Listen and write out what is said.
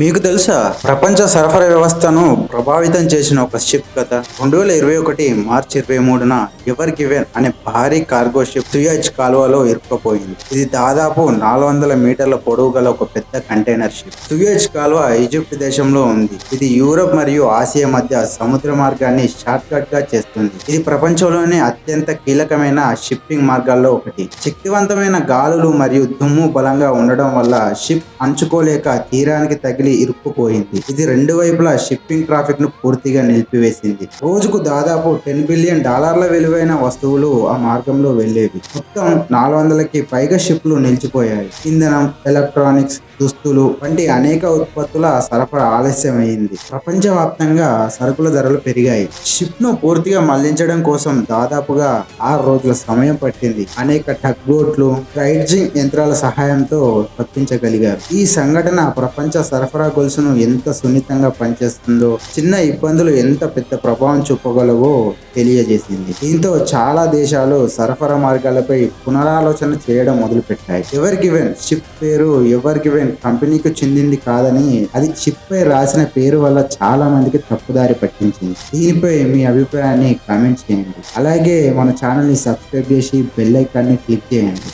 మీకు తెలుసా ప్రపంచ సరఫరా వ్యవస్థను ప్రభావితం చేసిన ఒక షిప్ కథ. రెండు వేల ఇరవై ఒకటి మార్చి ఇరవై మూడున ఎవర్ గివెన్ అనే భారీ కార్గో షిప్ సుయాజ్ కాలువలో ఇరుక్కుపోయింది. ఇది దాదాపు నాలుగు వందల మీటర్ల పొడవు గల ఒక పెద్ద కంటైనర్ షిప్ సుయాజ్ కాలువ ఈజిప్ట్ దేశంలో ఉంది. ఇది యూరప్ మరియు ఆసియా మధ్య సముద్ర మార్గాన్ని షార్ట్ కట్గా చేస్తుంది. ఇది ప్రపంచంలోనే అత్యంత కీలకమైన షిప్పింగ్ మార్గాల్లో ఒకటి. శక్తివంతమైన గాలులు మరియు దుమ్ము బలంగా ఉండడం వల్ల షిప్ అంచుకోలేక తీరానికి తగిలి ఇరుక్కుపోయింది. ఇది రెండు వైపులా షిప్పింగ్ ట్రాఫిక్ను పూర్తిగా నిలిపివేసింది. రోజుకు దాదాపు టెన్ బిలియన్ డాలర్ల విలువైన వస్తువులు ఆ మార్గంలో వెళ్ళేవి మొత్తం నాలుగు వందలకి పైగా షిప్లు నిలిచిపోయాయి. ఇంధనం ఎలక్ట్రానిక్స్ దుస్తులు వంటి అనేక ఉత్పత్తుల సరఫరా ఆలస్యమైంది. ప్రపంచవ్యాప్తంగా సరుకుల ధరలు పెరిగాయి. షిప్ను పూర్తిగా మళ్ళించడం కోసం దాదాపుగా ఆరు రోజుల సమయం పట్టింది. అనేక టగ్ బోట్లు రైడ్జింగ్ యంత్రాల సహాయంతో తప్పించగలిగారు. ఈ సంఘటన ప్రపంచ సరఫరా సరఫరా గొలుసును ఎంత సున్నితంగా పనిచేస్తుందో చిన్న ఇబ్బందులు ఎంత పెద్ద ప్రభావం చూపగలవో తెలియజేసింది. దీంతో చాలా దేశాలు సరఫరా మార్గాలపై పునరాలోచన చేయడం మొదలుపెట్టాయి. ఎవర్ గివెన్ షిప్ పేరు ఎవర్ గివెన్ కంపెనీకి చెందింది కాదని అది షిప్ పై రాసిన పేరు వల్ల చాలా మందికి తప్పుదారి పట్టించింది. దీనిపై మీ అభిప్రాయాన్ని కామెంట్ చేయండి. అలాగే మన ఛానల్ని సబ్స్క్రైబ్ చేసి బెల్ ఐకాన్ని క్లిక్ చేయండి.